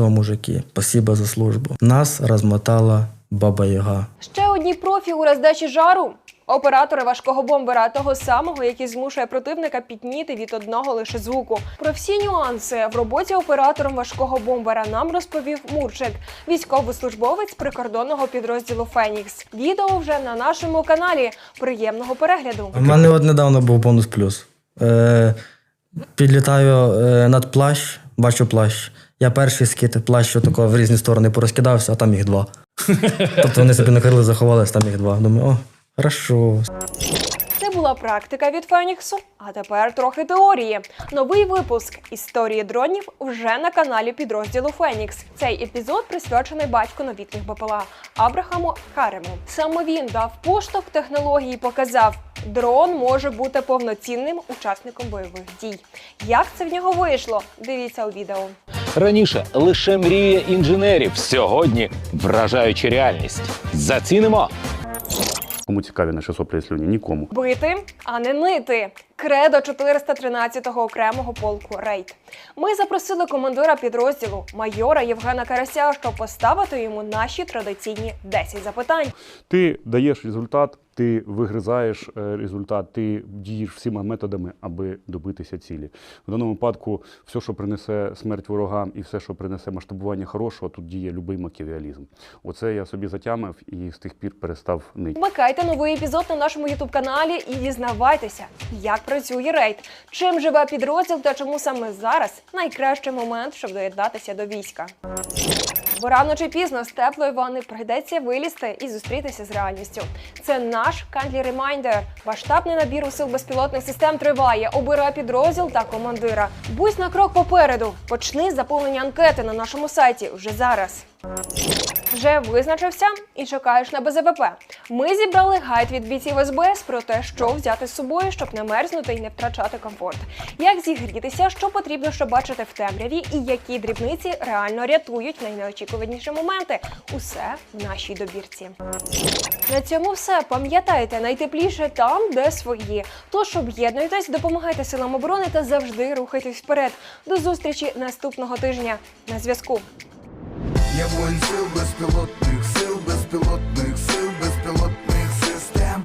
Все, мужики, спасибо за службу. Нас розмотала Баба Яга. Ще одні профі у роздачі жару. Оператори важкого бомбера, того самого, який змушує противника пітніти від одного лише звуку. Про всі нюанси в роботі оператором важкого бомбера нам розповів Мурчик, військовослужбовець прикордонного підрозділу Фенікс. Відео вже на нашому каналі. Приємного перегляду. У мене от недавно був бонус плюс. Е, підлітаю е, над плащ, бачу плащ. Я перший скид плащу такого в різні сторони порозкидався, а там їх два. тобто вони собі накрили, заховались, там їх два. Думаю, о, хорошо. Була практика від Феніксу, а тепер трохи теорії. Новий випуск історії дронів вже на каналі підрозділу Фенікс. Цей епізод присвячений батьку новітніх БПЛА Абрахаму Карему. Саме він дав поштовх технології, показав, дрон може бути повноцінним учасником бойових дій. Як це в нього вийшло? Дивіться у відео. Раніше лише мрія інженерів. Сьогодні вражаюча реальність. Зацінимо. Кому цікаві наші соплі і слюні? Нікому. Бити, а не нити. Кредо 413-го окремого полку Рейд. Ми запросили командира підрозділу майора Євгена Карася, щоб поставити йому наші традиційні 10 запитань. Ти даєш результат, ти вигризаєш е, результат, ти дієш всіма методами, аби добитися цілі. В даному випадку, все, що принесе смерть ворогам, і все, що принесе масштабування хорошого, тут діє любий макіавіалізм. Оце я собі затямив і з тих пір перестав нити. Вмикайте новий епізод на нашому ютуб каналі і дізнавайтеся, як працює рейд, чим живе підрозділ та чому саме зараз найкращий момент, щоб доєднатися до війська. Бо рано чи пізно з теплої ванни прийдеться вилізти і зустрітися з реальністю. Це наш Кандлі Ремайндер. Масштабний набір у сил безпілотних систем триває. Обирай підрозділ та командира. Будь на крок попереду. Почни заповнення анкети на нашому сайті вже зараз. Вже визначився і чекаєш на БЗВП. Ми зібрали гайд від бійців СБС про те, що взяти з собою, щоб не мерзнути і не втрачати комфорт. Як зігрітися, що потрібно, щоб бачити в темряві, і які дрібниці реально рятують найнеочікуваніші моменти. Усе в нашій добірці. На цьому все. Пам'ятайте, найтепліше там, де свої. Тож об'єднуйтесь, допомагайте силам оборони та завжди рухайтесь вперед. До зустрічі наступного тижня. На зв'язку. Я воїн сил безпілотних, сил безпілотних